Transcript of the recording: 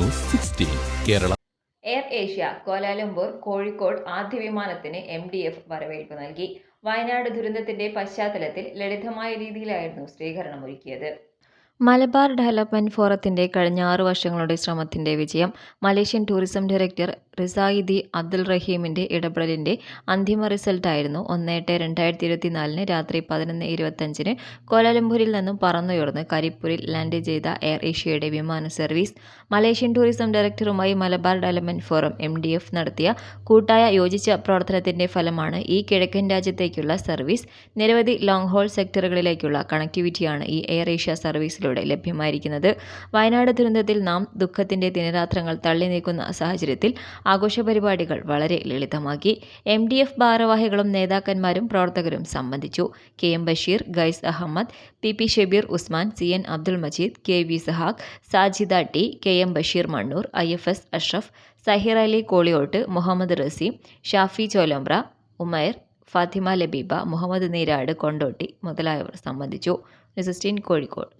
News Kerala. Air Asia Kuala Lumpur Kozhikode ആദ്യ വിമാനത്തിന് M D F വരവേൽപ്പ് നൽകി. വയനാട് ദുരന്തത്തിന്റെ പശ്ചാത്തലത്തിൽ ലളിതമായ രീതിയിലായിരുന്നു സ്വീകരണം ഒരുക്കിയത് മലബാർ ഡെവലപ്മെന്റ് ഫോറത്തിന്റെ കഴിഞ്ഞ ആറു വർഷങ്ങളുടെ ശ്രമത്തിന്റെ വിജയം Malaysian tourism director Rizaidi Abdul റഹീമിന്റെ ഇടപെടലിന്റെ അന്തിമ റിസൾട്ടായിരുന്നു ഒന്ന് എട്ട് രണ്ടായിരത്തി ഇരുപത്തിനാലിന് രാത്രി പതിനൊന്ന് ഇരുപത്തഞ്ചിന് കോലാലംപൂരിൽ നിന്നും പറന്നുയർന്ന് കരിപ്പൂരിൽ ലാൻഡ് ചെയ്ത എയർ ഏഷ്യയുടെ വിമാന service. Malaysian tourism ഡയറക്ടറുമായി Malabar development forum M D F നടത്തിയ കൂട്ടായ യോജിച്ച പ്രവർത്തനത്തിന്റെ ഫലമാണ് ഈ കിഴക്കൻ രാജ്യത്തേക്കുള്ള സർവീസ്. നിരവധി ലോങ് ഹോൾ സെക്ടറുകളിലേക്കുള്ള കണക്ടിവിറ്റിയാണ് ഈ എയർ ഏഷ്യ സർവീസിലൂടെ ലഭ്യമായിരിക്കുന്നത്. വയനാട് ദുരന്തത്തിൽ നാം ദുഃഖത്തിന്റെ ദിനരാത്രങ്ങൾ തള്ളി നീക്കുന്ന സാഹചര്യത്തിൽ ആഘോഷ പരിപാടികൾ വളരെ ലളിതമാക്കി. എം ഡി എഫ് ഭാരവാഹികളും നേതാക്കന്മാരും പ്രവർത്തകരും സംബന്ധിച്ചു. K M Basheer guys Ahmed P P Shabeer Usman C N Abdul Majeed K V Sahaq Sajida T K M Basheer Mannur I F S Ashraf Sahir Ali Koliyot Muhammad Raseem Shafi Cholambra Umair Fathima Labeeba Muhammad Neerad Kondotty മുതലായവർ സംബന്ധിച്ചു. Sixteen Kozhikode.